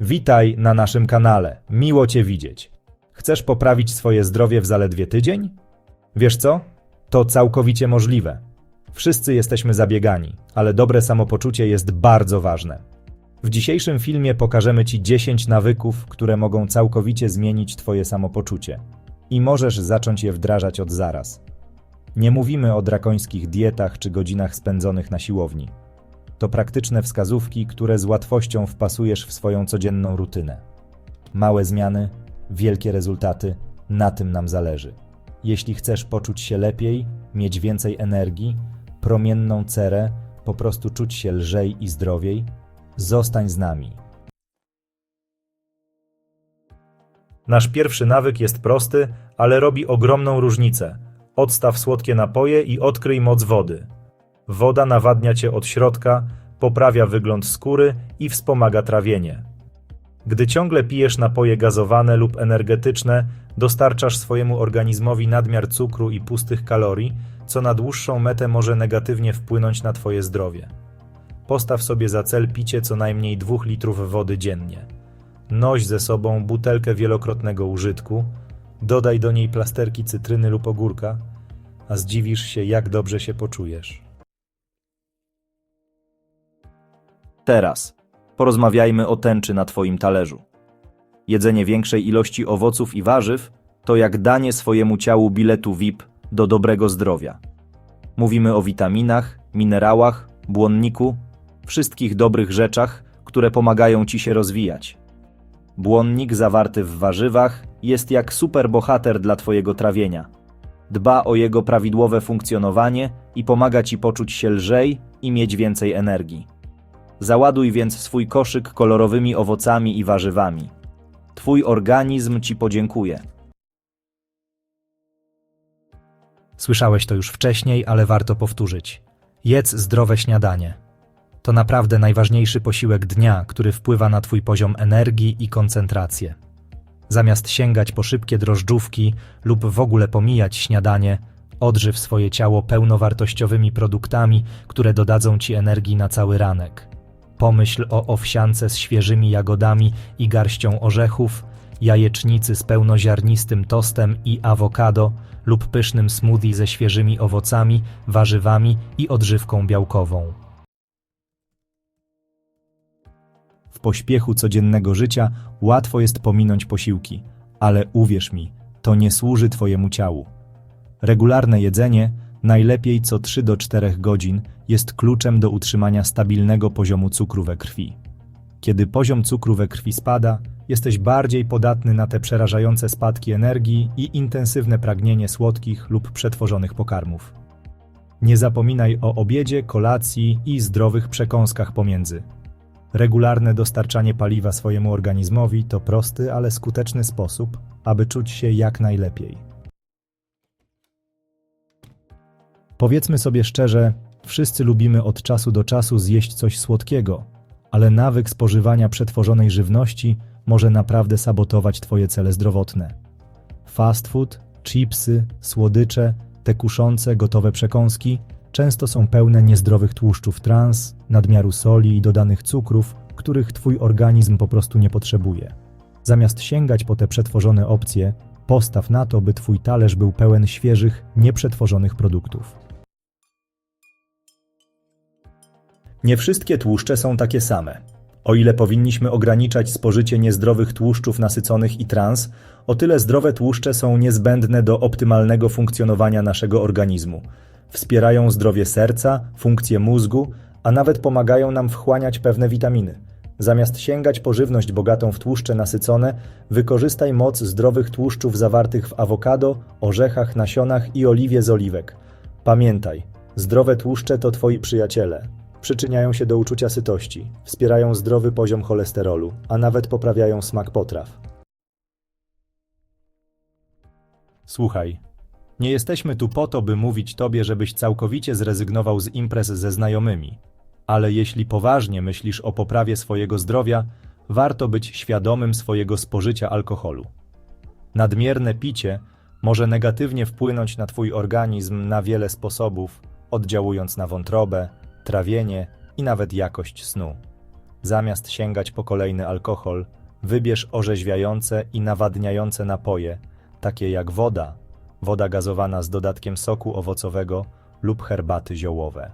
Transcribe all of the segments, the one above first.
Witaj na naszym kanale. Miło Cię widzieć. Chcesz poprawić swoje zdrowie w zaledwie tydzień? Wiesz co? To całkowicie możliwe. Wszyscy jesteśmy zabiegani, ale dobre samopoczucie jest bardzo ważne. W dzisiejszym filmie pokażemy Ci 10 nawyków, które mogą całkowicie zmienić Twoje samopoczucie. I możesz zacząć je wdrażać od zaraz. Nie mówimy o drakońskich dietach czy godzinach spędzonych na siłowni. To praktyczne wskazówki, które z łatwością wpasujesz w swoją codzienną rutynę. Małe zmiany, wielkie rezultaty, na tym nam zależy. Jeśli chcesz poczuć się lepiej, mieć więcej energii, promienną cerę, po prostu czuć się lżej i zdrowiej, zostań z nami. Nasz pierwszy nawyk jest prosty, ale robi ogromną różnicę. Odstaw słodkie napoje i odkryj moc wody. Woda nawadnia cię od środka, poprawia wygląd skóry i wspomaga trawienie. Gdy ciągle pijesz napoje gazowane lub energetyczne, dostarczasz swojemu organizmowi nadmiar cukru i pustych kalorii, co na dłuższą metę może negatywnie wpłynąć na Twoje zdrowie. Postaw sobie za cel picie co najmniej 2 litrów wody dziennie. Noś ze sobą butelkę wielokrotnego użytku, dodaj do niej plasterki cytryny lub ogórka, a zdziwisz się, jak dobrze się poczujesz. Teraz porozmawiajmy o tęczy na Twoim talerzu. Jedzenie większej ilości owoców i warzyw to jak danie swojemu ciału biletu VIP do dobrego zdrowia. Mówimy o witaminach, minerałach, błonniku, wszystkich dobrych rzeczach, które pomagają Ci się rozwijać. Błonnik zawarty w warzywach jest jak superbohater dla Twojego trawienia. Dba o jego prawidłowe funkcjonowanie i pomaga Ci poczuć się lżej i mieć więcej energii. Załaduj więc swój koszyk kolorowymi owocami i warzywami. Twój organizm ci podziękuje. Słyszałeś to już wcześniej, ale warto powtórzyć. Jedz zdrowe śniadanie. To naprawdę najważniejszy posiłek dnia, który wpływa na Twój poziom energii i koncentrację. Zamiast sięgać po szybkie drożdżówki lub w ogóle pomijać śniadanie, odżyw swoje ciało pełnowartościowymi produktami, które dodadzą Ci energii na cały ranek. Pomyśl o owsiance z świeżymi jagodami i garścią orzechów, jajecznicy z pełnoziarnistym tostem i awokado lub pysznym smoothie ze świeżymi owocami, warzywami i odżywką białkową. W pośpiechu codziennego życia łatwo jest pominąć posiłki, ale uwierz mi, to nie służy Twojemu ciału. Regularne jedzenie, najlepiej co 3 do 4 godzin, jest kluczem do utrzymania stabilnego poziomu cukru we krwi. Kiedy poziom cukru we krwi spada, jesteś bardziej podatny na te przerażające spadki energii i intensywne pragnienie słodkich lub przetworzonych pokarmów. Nie zapominaj o obiedzie, kolacji i zdrowych przekąskach pomiędzy. Regularne dostarczanie paliwa swojemu organizmowi to prosty, ale skuteczny sposób, aby czuć się jak najlepiej. Powiedzmy sobie szczerze, wszyscy lubimy od czasu do czasu zjeść coś słodkiego, ale nawyk spożywania przetworzonej żywności może naprawdę sabotować Twoje cele zdrowotne. Fast food, chipsy, słodycze, te kuszące, gotowe przekąski często są pełne niezdrowych tłuszczów trans, nadmiaru soli i dodanych cukrów, których Twój organizm po prostu nie potrzebuje. Zamiast sięgać po te przetworzone opcje, postaw na to, by Twój talerz był pełen świeżych, nieprzetworzonych produktów. Nie wszystkie tłuszcze są takie same. O ile powinniśmy ograniczać spożycie niezdrowych tłuszczów nasyconych i trans, o tyle zdrowe tłuszcze są niezbędne do optymalnego funkcjonowania naszego organizmu. Wspierają zdrowie serca, funkcję mózgu, a nawet pomagają nam wchłaniać pewne witaminy. Zamiast sięgać po żywność bogatą w tłuszcze nasycone, wykorzystaj moc zdrowych tłuszczów zawartych w awokado, orzechach, nasionach i oliwie z oliwek. Pamiętaj, zdrowe tłuszcze to Twoi przyjaciele. Przyczyniają się do uczucia sytości, wspierają zdrowy poziom cholesterolu, a nawet poprawiają smak potraw. Słuchaj, nie jesteśmy tu po to, by mówić Tobie, żebyś całkowicie zrezygnował z imprez ze znajomymi. Ale jeśli poważnie myślisz o poprawie swojego zdrowia, warto być świadomym swojego spożycia alkoholu. Nadmierne picie może negatywnie wpłynąć na Twój organizm na wiele sposobów, oddziałując na wątrobę, trawienie i nawet jakość snu. Zamiast sięgać po kolejny alkohol, wybierz orzeźwiające i nawadniające napoje, takie jak woda, woda gazowana z dodatkiem soku owocowego lub herbaty ziołowe.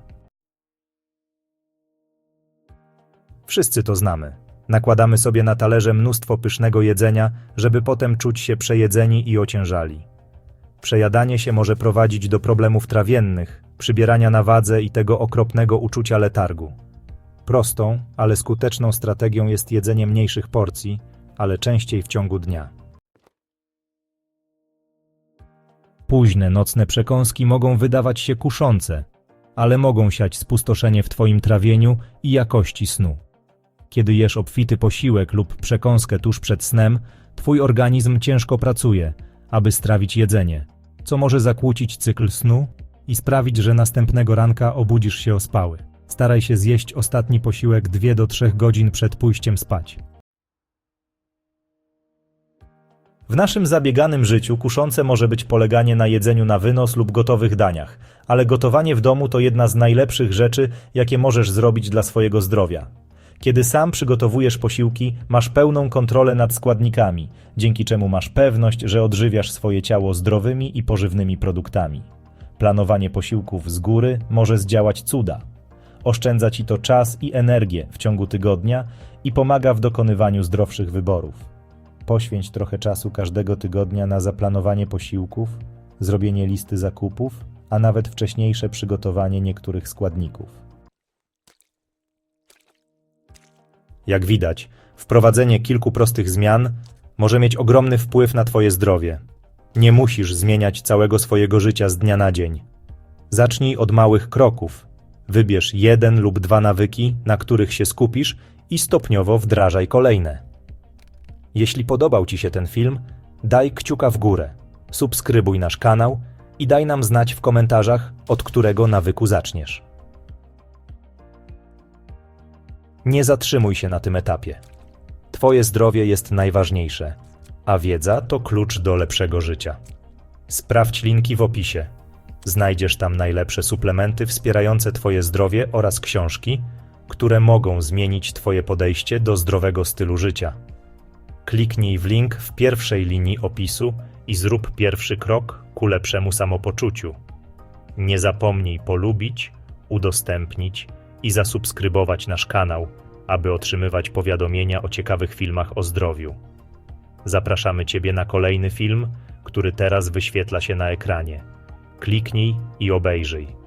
Wszyscy to znamy. Nakładamy sobie na talerze mnóstwo pysznego jedzenia, żeby potem czuć się przejedzeni i ociężali. Przejadanie się może prowadzić do problemów trawiennych, przybierania na wadze i tego okropnego uczucia letargu. Prostą, ale skuteczną strategią jest jedzenie mniejszych porcji, ale częściej w ciągu dnia. Późne nocne przekąski mogą wydawać się kuszące, ale mogą siać spustoszenie w Twoim trawieniu i jakości snu. Kiedy jesz obfity posiłek lub przekąskę tuż przed snem, Twój organizm ciężko pracuje, aby strawić jedzenie, co może zakłócić cykl snu i sprawić, że następnego ranka obudzisz się ospały. Staraj się zjeść ostatni posiłek 2 do 3 godzin przed pójściem spać. W naszym zabieganym życiu kuszące może być poleganie na jedzeniu na wynos lub gotowych daniach, ale gotowanie w domu to jedna z najlepszych rzeczy, jakie możesz zrobić dla swojego zdrowia. Kiedy sam przygotowujesz posiłki, masz pełną kontrolę nad składnikami, dzięki czemu masz pewność, że odżywiasz swoje ciało zdrowymi i pożywnymi produktami. Planowanie posiłków z góry może zdziałać cuda. Oszczędza ci to czas i energię w ciągu tygodnia i pomaga w dokonywaniu zdrowszych wyborów. Poświęć trochę czasu każdego tygodnia na zaplanowanie posiłków, zrobienie listy zakupów, a nawet wcześniejsze przygotowanie niektórych składników. Jak widać, wprowadzenie kilku prostych zmian może mieć ogromny wpływ na Twoje zdrowie. Nie musisz zmieniać całego swojego życia z dnia na dzień. Zacznij od małych kroków. Wybierz jeden lub dwa nawyki, na których się skupisz i stopniowo wdrażaj kolejne. Jeśli podobał Ci się ten film, daj kciuka w górę, subskrybuj nasz kanał i daj nam znać w komentarzach, od którego nawyku zaczniesz. Nie zatrzymuj się na tym etapie. Twoje zdrowie jest najważniejsze, a wiedza to klucz do lepszego życia. Sprawdź linki w opisie. Znajdziesz tam najlepsze suplementy wspierające Twoje zdrowie oraz książki, które mogą zmienić Twoje podejście do zdrowego stylu życia. Kliknij w link w pierwszej linii opisu i zrób pierwszy krok ku lepszemu samopoczuciu. Nie zapomnij polubić, udostępnić i zasubskrybować nasz kanał, aby otrzymywać powiadomienia o ciekawych filmach o zdrowiu. Zapraszamy Ciebie na kolejny film, który teraz wyświetla się na ekranie. Kliknij i obejrzyj.